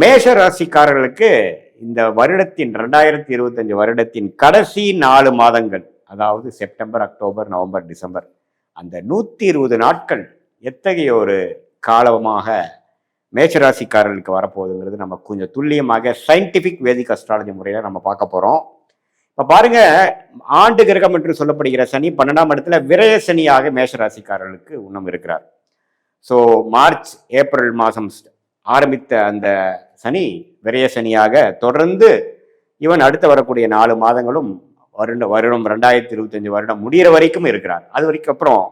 மேஷ ராசிக்காரர்களுக்கு இந்த வருடத்தின் ரெண்டாயிரத்தி இருபத்தஞ்சு வருடத்தின் கடைசி நாலு மாதங்கள் அதாவது செப்டம்பர் அக்டோபர் நவம்பர் டிசம்பர் அந்த நூற்றி இருபது நாட்கள் எத்தகைய ஒரு காலமாக மேஷராசிக்காரர்களுக்கு வரப்போகுதுங்கிறது நம்ம கொஞ்சம் துல்லியமாக சயின்டிஃபிக் வேதிக் அஸ்ட்ராலஜி முறையில் நம்ம பார்க்க போகிறோம் இப்போ பாருங்க ஆண்டு கிரகம் என்று சொல்லப்படுகிற சனி பன்னெண்டாம் இடத்துல விரய சனியாக மேஷராசிக்காரர்களுக்கு உண்ணம் இருக்கிறார். ஸோ மார்ச் ஏப்ரல் மாதம் ஆரம்பித்த அந்த சனி விரய சனியாக தொடர்ந்து இவன் அடுத்து வரக்கூடிய நாலு மாதங்களும் வருட வருடம் ரெண்டாயிரத்தி இருபத்தஞ்சு வருடம் முடிகிற வரைக்கும் இருக்கிறார். அது வரைக்கும் அப்புறம்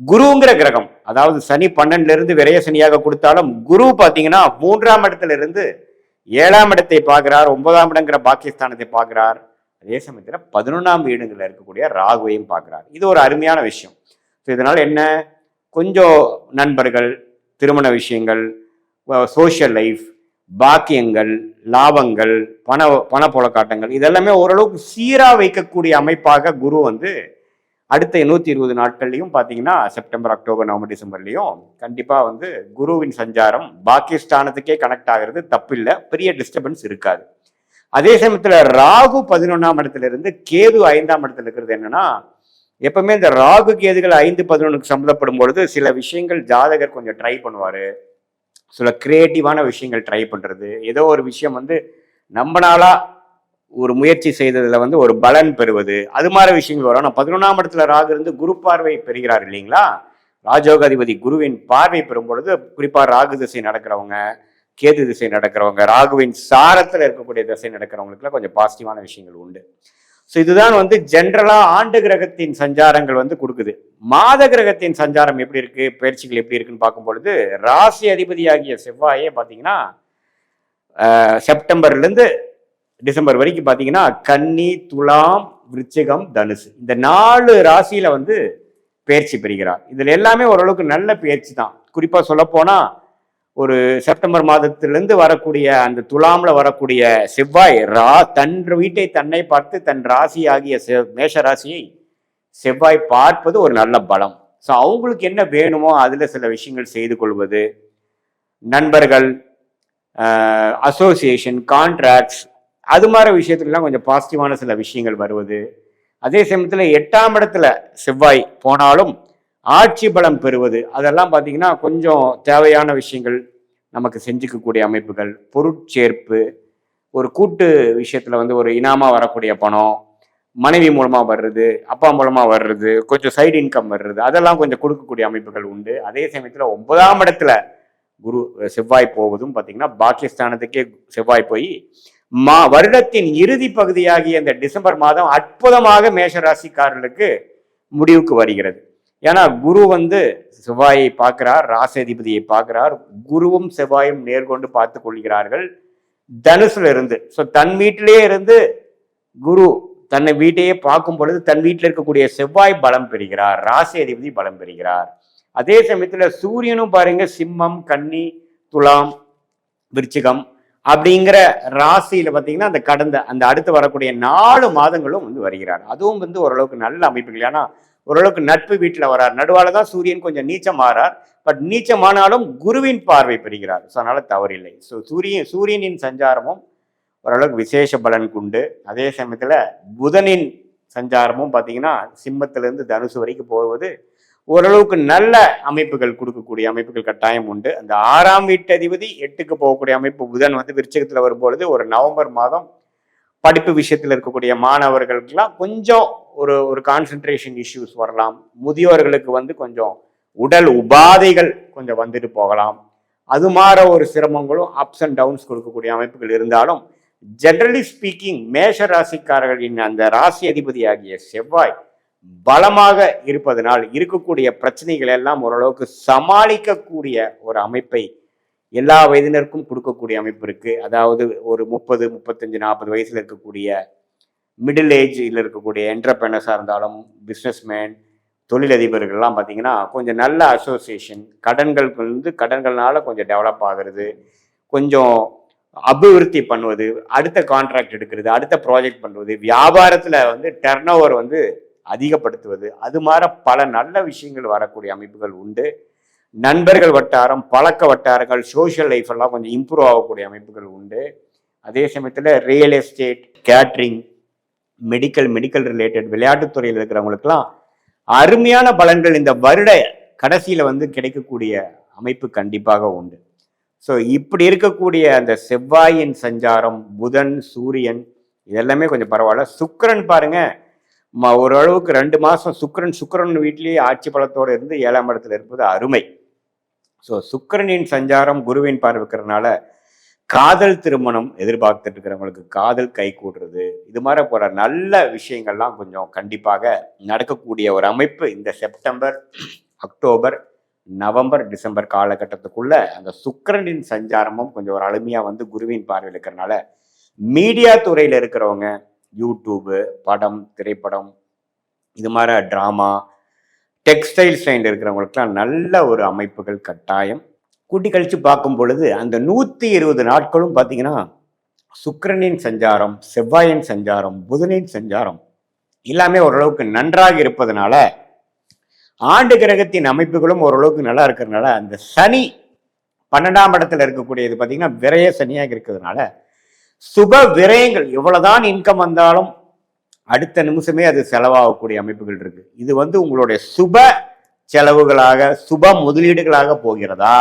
குருங்கிற கிரகம் அதாவது சனி பன்னெண்டுல இருந்து விரய சனியாக கொடுத்தாலும் குரு பார்த்தீங்கன்னா மூன்றாம் இடத்துல இருந்து ஏழாம் இடத்தை பார்க்கிறார் ஒன்பதாம் இடங்கிற பாக்கியஸ்தானத்தை பார்க்கிறார். அதே சமயத்தில் பதினொன்றாம் வீடுங்களில் இருக்கக்கூடிய ராகுவையும் பார்க்கிறார். இது ஒரு அருமையான விஷயம். ஸோ இதனால் என்ன? கொஞ்சம் நண்பர்கள் திருமண விஷயங்கள் சோஷியல் லைஃப் பாக்கியங்கள் லாபங்கள் பண பணப்புழக்காட்டங்கள் இதெல்லாமே ஓரளவுக்கு சீராக வைக்கக்கூடிய அமைப்பாக குரு வந்து அடுத்த நூற்றி இருபது நாட்கள்லையும் பார்த்தீங்கன்னா செப்டம்பர் அக்டோபர் நவம்பர் டிசம்பர்லையும் கண்டிப்பாக வந்து குருவின் சஞ்சாரம் பாக்கியஸ்தானத்துக்கே கனெக்ட் ஆகிறது தப்பில்லை. பெரிய டிஸ்டர்பன்ஸ் இருக்காது. அதே சமயத்தில் ராகு பதினொன்றாம் இடத்துல இருந்து கேது ஐந்தாம் இடத்துல இருக்கிறது என்னன்னா எப்பவுமே இந்த ராகு கேதுகள் ஐந்து பதினொன்றுக்கு சம்மந்தப்படும் பொழுது சில விஷயங்கள் ஜாதகர் கொஞ்சம் ட்ரை பண்ணுவார். சில கிரியேட்டிவான விஷயங்கள் ட்ரை பண்ணுறது ஏதோ ஒரு விஷயம் வந்து நம்பனாலா ஒரு முயற்சி செய்ததில் வந்து ஒரு பலன் பெறுவது. அது மாதிரி விஷயங்கள் வரும். ஆனால் பதினொன்றாம் இடத்துல ராகு இருந்து குரு பார்வை பெறுகிறார் இல்லைங்களா? ராஜோகாதிபதி குருவின் பார்வை பெறும் பொழுது குறிப்பாக ராகு திசை நடக்கிறவங்க கேது திசை நடக்கிறவங்க ராகுவின் சாரத்தில் இருக்கக்கூடிய திசை நடக்கிறவங்களுக்குலாம் கொஞ்சம் பாசிட்டிவான விஷயங்கள் உண்டு. ஸோ இதுதான் வந்து ஜென்ரலாக ஆண்டு கிரகத்தின் சஞ்சாரங்கள் வந்து கொடுக்குது. மாத கிரகத்தின் சஞ்சாரம் எப்படி இருக்கு? பயிற்சிகள் எப்படி இருக்குன்னு பார்க்கும் பொழுது ராசி அதிபதியாகிய செவ்வாயே பார்த்தீங்கன்னா செப்டம்பர்லேருந்து டிசம்பர் வரைக்கும் பார்த்தீங்கன்னா கன்னி துலாம் விருச்சிகம் தனுசு. இந்த நாலு ராசியில வந்து பயிற்சி பெறுகிறார். இதில் எல்லாமே ஓரளவுக்கு நல்ல பயிற்சி தான். குறிப்பாக சொல்லப்போனால் ஒரு செப்டம்பர் மாதத்திலிருந்து வரக்கூடிய அந்த துலாமில் வரக்கூடிய செவ்வாய் ரா தன் வீட்டை தன்னை பார்த்து தன் ராசி ஆகிய மேஷ ராசியை செவ்வாய் பார்ப்பது ஒரு நல்ல பலம். ஸோ அவங்களுக்கு என்ன வேணுமோ அதில் சில விஷயங்கள் செய்து கொள்வது. நண்பர்கள் அசோசியேஷன் கான்ட்ராக்ட்ஸ் அது மாதிரி விஷயத்துலலாம் கொஞ்சம் பாசிட்டிவான சில விஷயங்கள் வருவது. அதே சமயத்தில் எட்டாம் இடத்துல செவ்வாய் போனாலும் ஆட்சி பலம் பெறுவது. அதெல்லாம் பார்த்தீங்கன்னா கொஞ்சம் தேவையான விஷயங்கள் நமக்கு செஞ்சுக்கக்கூடிய அமைப்புகள். பொருட்சேர்ப்பு ஒரு கூட்டு விஷயத்தில் வந்து ஒரு இனாமாக வரக்கூடிய பணம் மனைவி மூலமாக வர்றது அப்பா மூலமாக வர்றது கொஞ்சம் சைடு இன்கம் வர்றது அதெல்லாம் கொஞ்சம் கொடுக்கக்கூடிய அமைப்புகள் உண்டு. அதே சமயத்தில் ஒன்பதாம் இடத்துல குரு செவ்வாய் போவதும் பார்த்தீங்கன்னா பாகிஸ்தானத்துக்கே செவ்வாய் போய் மா வருடத்தின் இறுதி பகுதியாகிய இந்த டிசம்பர் மாதம் அற்புதமாக மேஷராசிக்காரர்களுக்கு முடிவுக்கு வருகிறது. ஏன்னா குரு வந்து செவ்வாயை பார்க்கிறார் ராசாதிபதியை பார்க்கிறார். குருவும் செவ்வாயும் நேர்கொண்டு பார்த்து கொள்கிறார்கள். தனுசுல இருந்து ஸோ தன் வீட்டிலேயே இருந்து குரு தன்னை வீட்டையே பார்க்கும் பொழுது தன் வீட்டில் இருக்கக்கூடிய செவ்வாய் பலம் பெறுகிறார் ராசி அதிபதி பலம் பெறுகிறார். அதே சமயத்துல சூரியனும் பாருங்க சிம்மம் கன்னி துலாம் விருச்சிகம் அப்படிங்கிற ராசியில பார்த்தீங்கன்னா அந்த கடந்த அந்த அடுத்து வரக்கூடிய நாலு மாதங்களும் வந்து வருகிறார். அதுவும் வந்து ஓரளவுக்கு நல்ல அமைப்புகள். ஏன்னா ஓரளவுக்கு நட்பு வீட்டில் வரார். நடுவால தான் சூரியன் கொஞ்சம் நீச்சம் ஆறார் பட் நீச்சமானாலும் குருவின் பார்வை பெறுகிறார். ஸோ அதனால் தவறில்லை. ஸோ சூரியன் சூரியனின் சஞ்சாரமும் ஓரளவுக்கு விசேஷ பலன் கொண்டு அதே சமயத்தில் புதனின் சஞ்சாரமும் பார்த்தீங்கன்னா சிம்மத்திலேருந்து தனுசு வரைக்கும் போவது ஓரளவுக்கு நல்ல அமைப்புகள் கொடுக்கக்கூடிய அமைப்புகள் கட்டாயம் உண்டு. அந்த ஆறாம் வீட்டு அதிபதி எட்டுக்கு போகக்கூடிய அமைப்பு புதன் வந்து விருச்சகத்தில் வரும்பொழுது ஒரு நவம்பர் மாதம் படிப்பு விஷயத்தில் இருக்கக்கூடிய மாணவர்களுக்கெல்லாம் கொஞ்சம் ஒரு ஒரு கான்சென்ட்ரேஷன் இஷ்யூஸ் வரலாம். முதியோர்களுக்கு வந்து கொஞ்சம் உடல் உபாதைகள் கொஞ்சம் வந்துட்டு போகலாம். அது மாற ஒரு சிரமங்களும் அப்ஸ் அண்ட் டவுன்ஸ் கொடுக்கக்கூடிய அமைப்புகள் இருந்தாலும் ஜென்ரலி ஸ்பீக்கிங் மேஷ ராசிக்காரர்களின் அந்த ராசி அதிபதியாகிய செவ்வாய் பலமாக இருப்பதனால் இருக்கக்கூடிய பிரச்சனைகள் எல்லாம் ஓரளவுக்கு சமாளிக்கக்கூடிய ஒரு அமைப்பை எல்லா வயதினருக்கும் கொடுக்கக்கூடிய அமைப்பு இருக்கு. அதாவது ஒரு முப்பது முப்பத்தஞ்சு நாற்பது வயசுல இருக்கக்கூடிய மிடில் ஏஜில் இருக்கக்கூடிய என்டர்பிரனர்ஸாக இருந்தாலும் பிஸ்னஸ்மேன் தொழிலதிபர்கள்லாம் பார்த்தீங்கன்னா கொஞ்சம் நல்ல அசோசியேஷன் கடன்களுக்கு வந்து கடன்கள்னால கொஞ்சம் டெவலப் ஆகுறது கொஞ்சம் அபிவிருத்தி பண்ணுவது அடுத்த கான்ட்ராக்ட் எடுக்கிறது அடுத்த ப்ராஜெக்ட் பண்ணுவது வியாபாரத்தில் வந்து டர்ன் வந்து அதிகப்படுத்துவது அது மாதிரி பல நல்ல விஷயங்கள் வரக்கூடிய அமைப்புகள் உண்டு. நண்பர்கள் வட்டாரம் பழக்க வட்டாரங்கள் சோஷியல் லைஃப் எல்லாம் கொஞ்சம் இம்ப்ரூவ் ஆகக்கூடிய அமைப்புகள் உண்டு. அதே சமயத்தில் real estate catering medical medical related விளையாட்டுத்துறையில் இருக்கிறவங்களுக்கெல்லாம் அருமையான பலன்கள் இந்த வருட கடைசியில் வந்து கிடைக்கக்கூடிய அமைப்பு கண்டிப்பாக உண்டு. ஸோ இப்படி இருக்கக்கூடிய அந்த செவ்வாயின் சஞ்சாரம் புதன் சூரியன் இதெல்லாமே கொஞ்சம் பரவாயில்ல. சுக்கரன் பாருங்க ம- ஓரளவுக்கு ரெண்டு மாதம் சுக்கிரன் சுக்கரன் வீட்டிலேயே ஆட்சி பலத்தோடு இருந்து ஏழாம் இடத்துல இருப்பது அருமை. ஸோ சுக்கரனின் சஞ்சாரம் குருவின் பார்வைக்கிறதுனால காதல் திருமணம் எதிர்பார்த்துட்டு இருக்கிறவங்களுக்கு காதல் கை கூடுறது இது மாதிரி போகிற நல்ல விஷயங்கள்லாம் கொஞ்சம் கண்டிப்பாக நடக்கக்கூடிய ஒரு அமைப்பு இந்த செப்டம்பர் அக்டோபர் நவம்பர் டிசம்பர் காலகட்டத்துக்குள்ள அந்த சுக்கரனின் சஞ்சாரமும் கொஞ்சம் ஒரு அழுமையாக வந்து குருவின் பார்வையில் இருக்கிறனால மீடியா துறையில் இருக்கிறவங்க யூடியூபு படம் திரைப்படம் இது மாதிரி ட்ராமா டெக்ஸ்டைல் ஸ்டைல் இருக்கிறவங்களுக்குலாம் நல்ல ஒரு அமைப்புகள் கட்டாயம். கூட்டி கழித்து பார்க்கும் பொழுது அந்த நூற்றி இருபது நாட்களும் பார்த்தீங்கன்னா சுக்கரனின் சஞ்சாரம் செவ்வாயின் சஞ்சாரம் புதனின் சஞ்சாரம் எல்லாமே ஓரளவுக்கு நன்றாக இருப்பதனால ஆண்டு கிரகத்தின் அமைப்புகளும் ஓரளவுக்கு நல்லா இருக்கிறதுனால அந்த சனி பன்னெண்டாம் இடத்துல இருக்கக்கூடியது பார்த்தீங்கன்னா விரய சனியாக இருக்கிறதுனால சுப விரயங்கள் எவ்வளோதான் இன்கம் வந்தாலும் அடுத்த நிமிஷமே அது செலவாகக்கூடிய அமைப்புகள் இருக்கு. இது வந்து உங்களுடைய சுப செலவுகளாக சுப முதலீடுகளாக போகிறதா?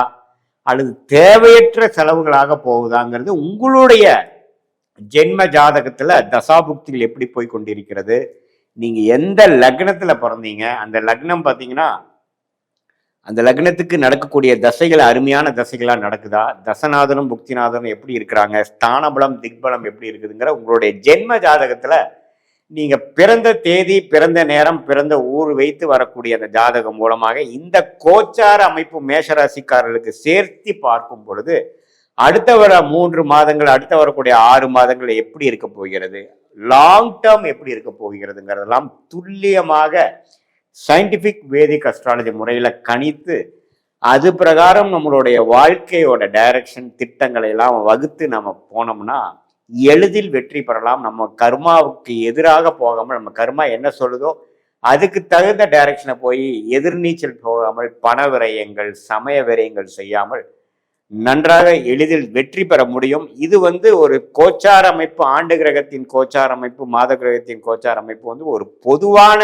அல்லது தேவையற்ற செலவுகளாக போகுதாங்கிறது உங்களுடைய ஜென்ம ஜாதகத்தில் தசாபுக்திகள் எப்படி போய் கொண்டிருக்கிறது? நீங்கள் எந்த லக்னத்தில் பிறந்தீங்க? அந்த லக்னம் பார்த்தீங்கன்னா அந்த லக்னத்துக்கு நடக்கக்கூடிய தசைகள் அருமையான தசைகளாக நடக்குதா? தசநாதனும் புக்திநாதனும் எப்படி இருக்கிறாங்க? ஸ்தானபலம் திக்பலம் எப்படி இருக்குதுங்கிற உங்களுடைய ஜென்ம ஜாதகத்தில் நீங்க பிறந்த தேதி பிறந்த நேரம் பிறந்த ஊர் வைத்து வரக்கூடிய அந்த ஜாதகம் மூலமாக இந்த கோச்சார அமைப்பு மேஷராசிக்காரர்களுக்கு சேர்த்து பார்க்கும் பொழுது அடுத்த வர மூன்று மாதங்கள் அடுத்த வரக்கூடிய ஆறு மாதங்கள் எப்படி இருக்க போகிறது? லாங் டேர்ம் எப்படி இருக்க போகிறதுங்கிறதெல்லாம் துல்லியமாக சயின்டிபிக் வேதிக் அஸ்ட்ராலஜி முறையில் கணித்து அது பிரகாரம் நம்மளுடைய வாழ்க்கையோட டைரக்ஷன் திட்டங்களை எல்லாம் வகுத்து நம்ம போனோம்னா எளிதில் வெற்றி பெறலாம். நம்ம கர்மாவுக்கு எதிராக போகாமல் நம்ம கர்மா என்ன சொல்லுதோ அதுக்கு தகுந்த டைரக்ஷனை போய் எதிர்நீச்சல் போகாமல் பண விரயங்கள் சமய விரயங்கள் செய்யாமல் நன்றாக எளிதில் வெற்றி பெற முடியும். இது வந்து ஒரு கோச்சார அமைப்பு ஆண்டு கிரகத்தின் கோச்சார அமைப்பு மாத கிரகத்தின் கோச்சார அமைப்பு வந்து ஒரு பொதுவான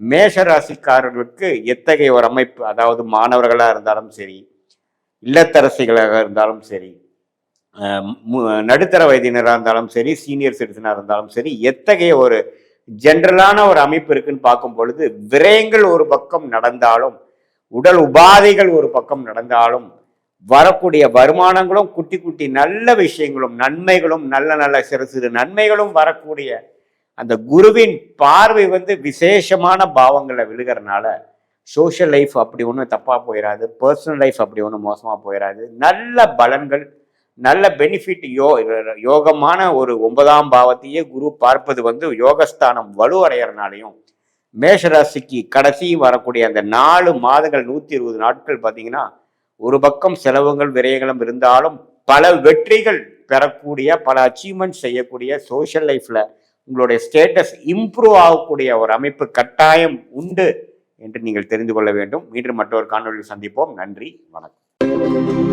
மேஷ ராசிக்காரர்களுக்கு எத்தகைய ஒரு அமைப்பு? அதாவது மாணவர்களாக இருந்தாலும் சரி இல்லத்தரசிகளாக இருந்தாலும் சரி நடுத்தர வயதினராக இருந்தாலும் சரி சீனியர் சிட்டிசனாக இருந்தாலும் சரி எத்தகைய ஒரு ஜென்ரலான ஒரு அமைப்பு இருக்குன்னு பார்க்கும் பொழுது விரயங்கள் ஒரு பக்கம் நடந்தாலும் உடல் உபாதைகள் ஒரு பக்கம் நடந்தாலும் வரக்கூடிய வருமானங்களும் குட்டி குட்டி நல்ல விஷயங்களும் நன்மைகளும் நல்ல நல்ல சிறு சிறு நன்மைகளும் வரக்கூடிய அந்த குருவின் பார்வை வந்து விசேஷமான பாவங்களை விழுகிறனால சோஷியல் லைஃப் அப்படி ஒன்றும் தப்பாக போயிடாது பர்சனல் லைஃப் அப்படி ஒன்றும் மோசமாக போயிடாது நல்ல பலன்கள் நல்ல பெனிஃபிட் யோ யோகமான ஒரு ஒன்பதாம் பாவத்தையே குரு பார்ப்பது வந்து யோகஸ்தானம் வலுவடைகிறனாலையும் மேஷராசிக்கு கடைசி வரக்கூடிய அந்த நாலு மாதங்கள் நூற்றி இருபது நாட்கள் பார்த்தீங்கன்னா ஒரு பக்கம் செலவுகள் விரயங்களும் இருந்தாலும் பல வெற்றிகள் பெறக்கூடிய பல அச்சீவ்மெண்ட் செய்யக்கூடிய சோஷியல் லைஃப்பில் உங்களுடைய ஸ்டேட்டஸ் இம்ப்ரூவ் ஆகக்கூடிய ஒரு அமைப்பு கட்டாயம் உண்டு என்று நீங்கள் தெரிந்து கொள்ள வேண்டும். மீண்டும் மற்றொரு காணொலியில் சந்திப்போம். நன்றி வணக்கம்.